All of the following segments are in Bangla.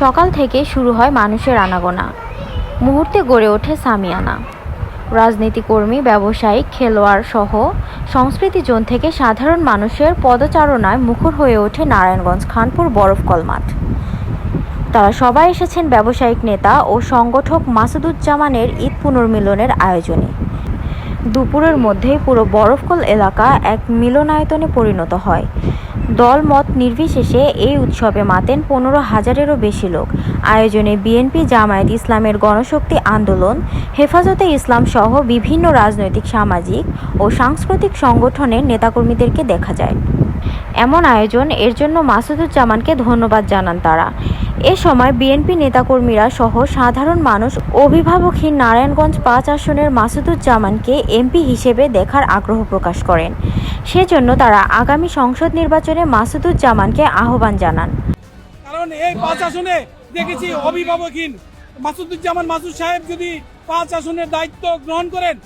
সকাল থেকে শুরু হয় মানুষের আনাগোনা। মুহূর্তে গড়ে ওঠে সামিয়ানা। রাজনীতিকর্মী ব্যবসায়িক খেলোয়াড় সহ সংস্কৃতি জোন থেকে সাধারণ মানুষের পদচারণায় মুখর হয়ে ওঠে নারায়ণগঞ্জ, খানপুর বরফকল মাঠ তারা সবাই এসেছেন ব্যবসায়িক নেতা ও সংগঠক মাসুদুজ্জামানের ঈদ পুনর্মিলনের আয়োজনে। দুপুরের মধ্যেই পুরো বরফকল এলাকা এক মিলনায়তনে পরিণত হয়। দলমত নির্বিশেষে এই উৎসবে মাতেন পনেরো হাজারেরও বেশি লোক। আয়োজনে বিএনপি, জামায়াত ইসলামের গণশক্তি আন্দোলন, হেফাজতে ইসলাম সহ বিভিন্ন রাজনৈতিক, সামাজিক ও সাংস্কৃতিক সংগঠনের নেতাকর্মীদেরকে দেখা যায়। এমন আয়োজন এর জন্য মাসুদুজ্জামানকে ধন্যবাদ জানান তারা। এ সময় বিএনপি নেতাকর্মীরা সহ সাধারণ মানুষ অভিভাবকহীন নারায়ণগঞ্জ পাঁচ আসনের মাসুদুজ্জামানকে এমপি হিসেবে দেখার আগ্রহ প্রকাশ করেন। সেজন্য তারা আগামী সংসদ নির্বাচনে মাসুদুজ্জামানকে আহ্বান জানান। কারণ এই পাঁচ আসনে দেখেছি অভিভাবকহীন। মাসুদুজ্জামান মাসুদ সাহেব যদি পাঁচ আসনের দায়িত্ব গ্রহণ করেন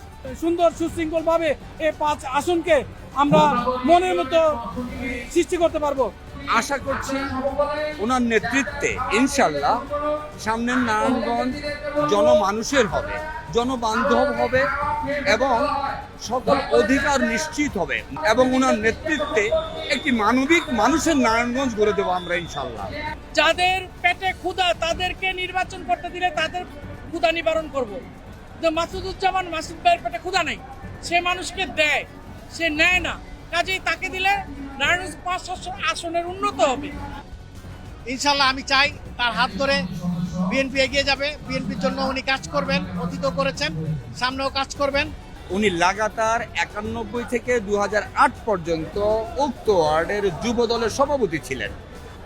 সুন্দর সুশৃঙ্খল ভাবে এই পাঁচ আসনকে আমরা মনের মতো সৃষ্টি করতে পারব। আশা করছি ওনার নেতৃত্বে ইনশাল্লাহ সামনের নারায়ণগঞ্জ জনমানুষের হবে জনবান্ধব হবে এবং সকল অধিকার নিশ্চিত হবে এবং ওনার নেতৃত্বে একটি মানবিক মানুষের নারায়ণগঞ্জ গড়ে দেবো আমরা ইনশাল্লাহ যাদের পেটে ক্ষুধা তাদেরকে নির্বাচন করতে দিলে তাদের ক্ষুধা নিবারণ করব। যে মাসুদুজ্জামান মাসুদ ভাইয়ের পেটে ক্ষুধা নেই সে মানুষকে দেয় সে নেয় না। কাজেই তাকে দিলে নারায়ণগঞ্জ পাঁচ আসন- আসনের উন্নত হবে। ইনশাল্লাহ আমি চাই তার হাত ধরে বিএনপি এগিয়ে যাবে। বিএনপির জন্য উনি কাজ করবেন অতীত করেছেন সামনেও কাজ করবেন। উনি লাগাতার একানব্বই থেকে দু হাজার আট পর্যন্ত উক্ত ওয়ার্ডের যুব দলের সভাপতি ছিলেন।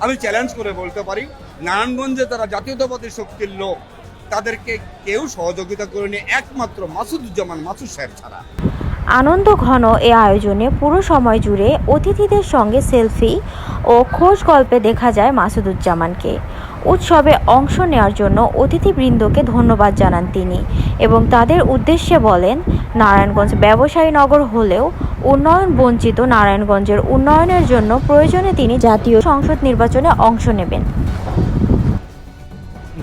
আমি চ্যালেঞ্জ করে বলতে পারি, নারায়ণগঞ্জে তারা জাতীয়তাবাদী শক্তির লোক, তাদেরকে কেউ সহযোগিতা করেনি একমাত্র মাসুদুজ্জামান মাসুদ সাহেব ছাড়া। আনন্দ ঘন এ আয়োজনে পুরো সময় জুড়ে অতিথিদের সঙ্গে সেলফি ও খোঁজ গল্পে দেখা যায় মাসুদুজ্জামানকে। উৎসবে অংশ নেওয়ার জন্য অতিথিবৃন্দকে ধন্যবাদ জানান তিনি। এবং তাদের উদ্দেশ্যে বলেন, নারায়ণগঞ্জ ব্যবসায়ী নগর হলেও উন্নয়ন বঞ্চিত নারায়ণগঞ্জের উন্নয়নের জন্য প্রয়োজনে তিনি জাতীয় সংসদ নির্বাচনে অংশ নেবেন।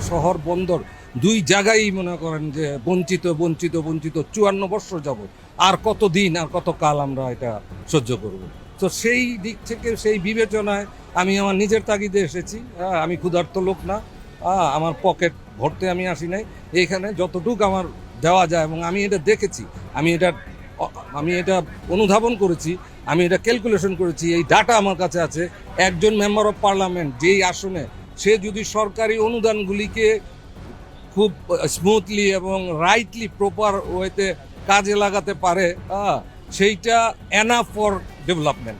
শহর বন্দর দুই জায়গায় মনে করেন যে বঞ্চিত বঞ্চিত বঞ্চিত, চুয়ান্ন বছর যাব আর কত দিন আর কত কাল আমরা এটা সহ্য করব? তো সেই দিক থেকে, সেই বিবেচনায় আমি আমার নিজের তাগিদে এসেছি। আমি ক্ষুধার্ত লোক না। আমার পকেট ভরতে আমি আসি নাই। এইখানে যতটুক আমার দেওয়া যায় এবং আমি এটা দেখেছি, আমি এটা আমি এটা অনুধাবন করেছি, আমি এটা ক্যালকুলেশন করেছি, এই ডাটা আমার কাছে আছে। একজন মেম্বার অফ পার্লামেন্ট যেই আসনে, সে যদি সরকারি অনুদানগুলিকে খুব স্মুথলি এবং রাইটলি প্রপার ওয়েতে কাজে লাগাতে পারে সেইটা এনাফ ফর ডেভেলপমেন্ট